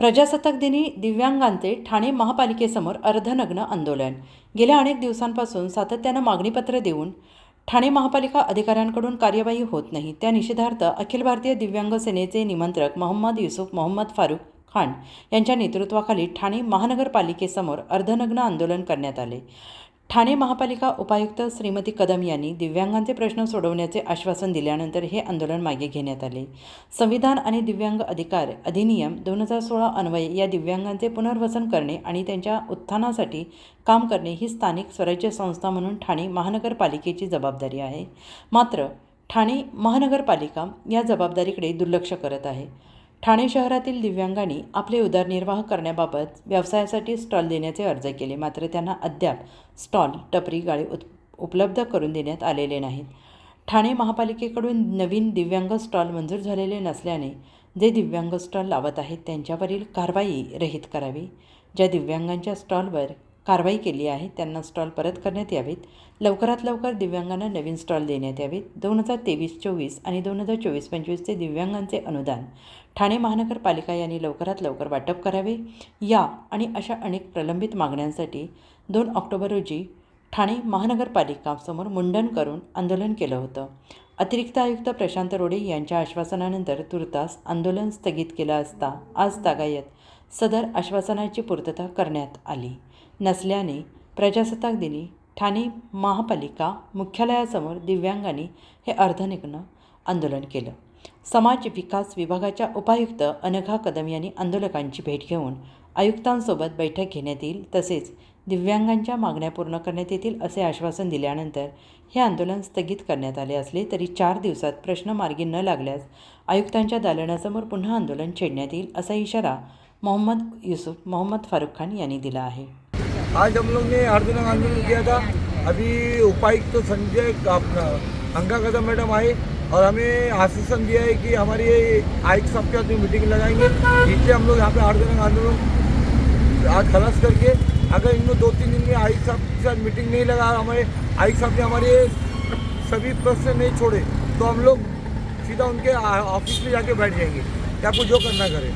प्रजासत्ताक दिनी दिव्यांगांचे ठाणे महापालिकेसमोर अर्धनग्न आंदोलन. गेल्या अनेक दिवसांपासून सातत्यानं मागणीपत्र देऊन ठाणे महापालिका अधिकाऱ्यांकडून कार्यवाही होत नाही. त्या निषेधार्थ अखिल भारतीय दिव्यांग सेनेचे निमंत्रक मोहम्मद युसुफ मोहम्मद फारुख खान यांच्या नेतृत्वाखाली ठाणे महानगरपालिकेसमोर अर्धनग्न आंदोलन करण्यात आले. ठाणे महापालिका उपायुक्त श्रीमती कदम यांनी दिव्यांगांचे प्रश्न सोडवण्याचे आश्वासन दिल्यानंतर हे आंदोलन मागे घेण्यात आले. संविधान आणि दिव्यांग अधिकार अधिनियम दोन हजार सोळा अन्वये या दिव्यांगांचे पुनर्वसन करणे आणि त्यांच्या उत्थानासाठी काम करणे ही स्थानिक स्वराज्य संस्था म्हणून ठाणे महानगरपालिकेची जबाबदारी आहे. मात्र ठाणे महानगरपालिका या जबाबदारीकडे दुर्लक्ष करत आहे. ठाणे शहरातील दिव्यांगांनी आपले उदरनिर्वाह करण्याबाबत व्यवसायासाठी स्टॉल देण्याचे अर्ज केले. मात्र त्यांना अद्याप स्टॉल टपरी गाळे उत् उपलब्ध करून देण्यात आलेले नाहीत. ठाणे महापालिकेकडून नवीन दिव्यांग स्टॉल मंजूर झालेले नसल्याने जे दिव्यांग स्टॉल लावत आहेत त्यांच्यावरील कारवाई रहित करावी. ज्या दिव्यांगांच्या स्टॉलवर कारवाई केली आहे. त्यांना स्टॉल परत करण्यात यावेत. लवकरात लवकर दिव्यांगांना नवीन स्टॉल देण्यात यावेत. दोन हजार तेवीस चोवीस आणि दोन हजार चोवीस पंचवीसचे दिव्यांगांचे अनुदान ठाणे महानगरपालिका यांनी लवकरात लवकर वाटप करावे. या आणि अशा अनेक प्रलंबित मागण्यांसाठी दोन ऑक्टोबर रोजी ठाणे महानगरपालिकासमोर मुंडन करून आंदोलन केलं होतं. अतिरिक्त आयुक्त प्रशांत रोडे यांच्या आश्वासनानंतर तुर्तास आंदोलन स्थगित केलं असता आज तागायत सदर आश्वासनाची पूर्तता करण्यात आली. नसल्याने प्रजासत्ताक दिनी ठाणे महापालिका मुख्यालयासमोर दिव्यांगांनी हे अर्धनिग्न आंदोलन केलं. समाज विकास विभागाच्या उपायुक्त अनघा कदम यांनी आंदोलकांची भेट घेऊन आयुक्तांसोबत बैठक घेण्यात येईल तसेच दिव्यांगांच्या मागण्या पूर्ण करण्यात येतील असे आश्वासन दिल्यानंतर हे आंदोलन स्थगित करण्यात आले असले तरी चार दिवसात प्रश्न मार्गी न लागल्यास आयुक्तांच्या दालनासमोर पुन्हा आंदोलन छेडण्यात येईल असा इशारा मोहम्मद युसुफ मोहम्मद फारुख खान यांनी दिला आहे. आज हम लोग ने अर्धनग आंदोलन किया था। अभी उपायुक्त तो संजय अपना, अंगा कदम मैडम आए और हमें आश्वासन दिया है कि हमारी आयुक्त साहब के साथ मीटिंग लगाएँगे। इसलिए हम लोग यहाँ पे अर्धनग आंदोलन आज खलास करके, अगर इनमें दो तीन दिन में आयुक्त साहब के साथ मीटिंग नहीं लगा, हमारे आयुक्त साहब ने हमारे सभी प्रश्न नहीं छोड़े तो हम लोग सीधा उनके ऑफ़िस में जाके बैठ जाएँगे। कि कुछ जो करना करे?